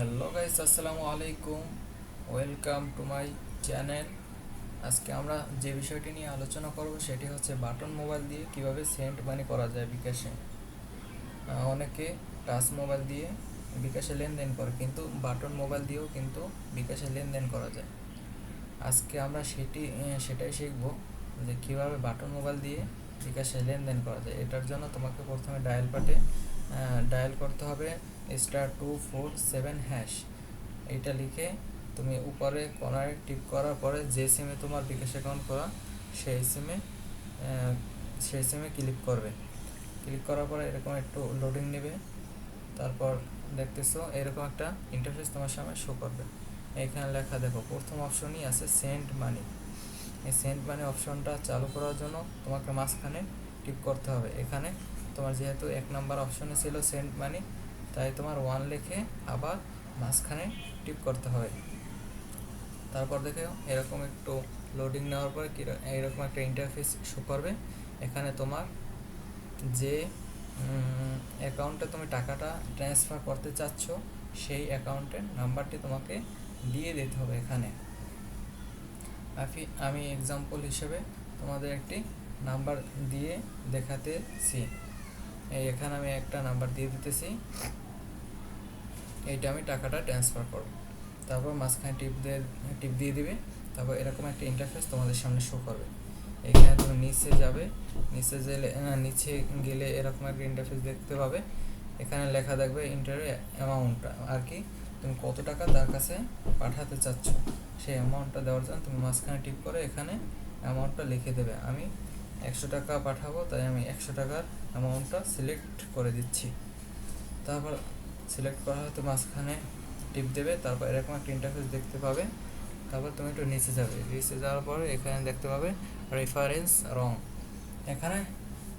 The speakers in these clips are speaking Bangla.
আসসালামু আলাইকুম। ওয়েলকাম টু মাই চ্যানেল আজকে আমরা যে বিষয়টি নিয়ে আলোচনা করব সেটি হচ্ছে বাটন মোবাইল দিয়ে কীভাবে সেন্ট মানি করা যায় বিকাশে। অনেকে টাচ মোবাইল দিয়ে বিকাশে লেনদেন করে, কিন্তু বাটন মোবাইল দিয়েও কিন্তু বিকাশে লেনদেন করা যায়। আজকে আমরা সেটি সেটাই শিখব যে কীভাবে বাটন মোবাইল দিয়ে বিকাশে লেনদেন করা যায়। এটার জন্য তোমাকে প্রথমে ডায়াল পাটে ডায়াল করতে হবে star two four seven hash এইটা লিখে তুমি উপরে কোনায় টিপ করার পরে যে সিমে তোমার বিকাশ অ্যাকাউন্ট করা সেই সিমে সেই সিমে ক্লিক করবে। ক্লিক করার পরে এরকম একটু লোডিং নেবে। তারপর দেখতেছো এরকম একটা ইন্টারফেস তোমার সামনে শো করবে। এখানে লেখা দেখো, প্রথম অপশনই আছে সেন্ড মানি এই সেন্ড মানি অপশনটা চালু করার জন্য তোমাকে মাঝখানে টিপ করতে হবে। এখানে তোমার যেহেতু এক নাম্বার অপশনে ছিল সেন্ড মানি তাই তোমার ওয়ান লিখে আবার মাঝখানে টিপ করতে হবে। তারপর দেখে এরকম একটু লোডিং নেওয়ার পরে কি এইরকম একটা ইন্টারফেস শো করবে। এখানে তোমার যে অ্যাকাউন্টে তুমি টাকাটা ট্রান্সফার করতে চাচ্ছ, সেই অ্যাকাউন্টের নাম্বারটি তোমাকে দিয়ে দিতে হবে এখানে। আমি এক্সাম্পল হিসেবে তোমাদের একটি নাম্বার দিয়ে দেখাতেছি। এখানে আমি একটা নাম্বার দিয়ে দিতেছি। এইটা আমি টাকাটা ট্রান্সফার করব। তারপর মাঝখানে টিপ দিয়ে টিপ দিয়ে দিবে। তারপর এরকম একটা ইন্টারফেস তোমাদের সামনে শো করবে। এখানে তুমি নিচে যাবে। নিচে গেলে নিচে গেলে এরকম একটা ইন্টারফেস দেখতে পাবে। এখানে লেখা থাকবে ইন্টার অ্যামাউন্টটা আর কি? তুমি কত টাকা তার কাছে পাঠাতে চাচ্ছ? সেই অ্যামাউন্টটা দেওয়ার জন্য তুমি মাঝখানে টিপ করে এখানে অ্যামাউন্টটা লিখে দেবে। আমি একশো টাকা পাঠাবো, তাই আমি একশো টাকার অ্যামাউন্টটা সিলেক্ট করে দিচ্ছি। তারপর সিলেক্ট করা হয়তো মাঝখানে টিপ দেবে, তারপর এরকম একটা ইন্টারফেস দেখতে পাবে। তারপর তুমি একটু নিচে যাবে। নিচে যাওয়ার পরে এখানে দেখতে পাবে রেফারেন্স রং এখানে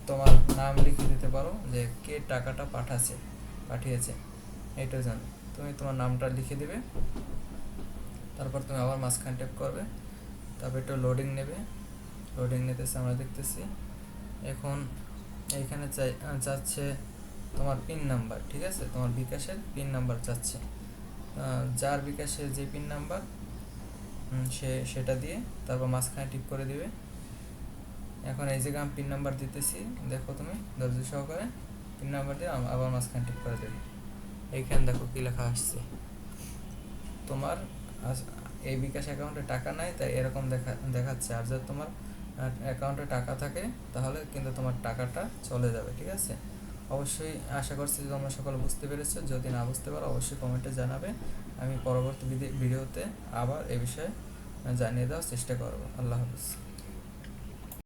তোমার নাম লিখে দিতে পারো যে কে টাকাটা পাঠাচ্ছে পাঠিয়েছে। এটা জন্য। তুমি তোমার নামটা লিখে দিবে। তারপর তুমি আবার মাঝখানে টেপ করবে, তারপর একটু লোডিং নেবে। লোডিং নিতেছে আমরা দেখতেছি, এখন এইখানে চাই চাচ্ছে তোমার পিন নাম্বার ঠিক আছে? তোমার বিকাশের পিন নাম্বার চাচ্ছে যার বিকাশের যে পিন নাম্বার সে, সেটা দিয়ে তারপর মাঝখানে টিপ করে দিবে। এখন এই জায়গায় আমি পিন নাম্বার দিতেছি, দেখো তুমি, ধৈর্য সহকারে পিন নাম্বার দিয়ে আবার মাঝখানে টিপ করে দেবে। এইখানে দেখো কি লেখা আসছে। তোমার এই বিকাশ অ্যাকাউন্টে টাকা নাই, তাই এরকম দেখা, দেখাচ্ছে। আর যদি তোমার অ্যাকাউন্টে টাকা থাকে, তাহলে কিন্তু তোমার টাকাটা চলে যাবে, ঠিক আছে? অবশ্যই আশা করছি যে তোমরা সকলে বুঝতে পেরেছ। যদি না বুঝতে পারো, অবশ্যই কমেন্টে জানাবে। আমি পরবর্তী ভিডি- ভিডিওতে আবার এ বিষয়ে জানিয়ে দেওয়ার চেষ্টা করব। আল্লাহ হাফিজ।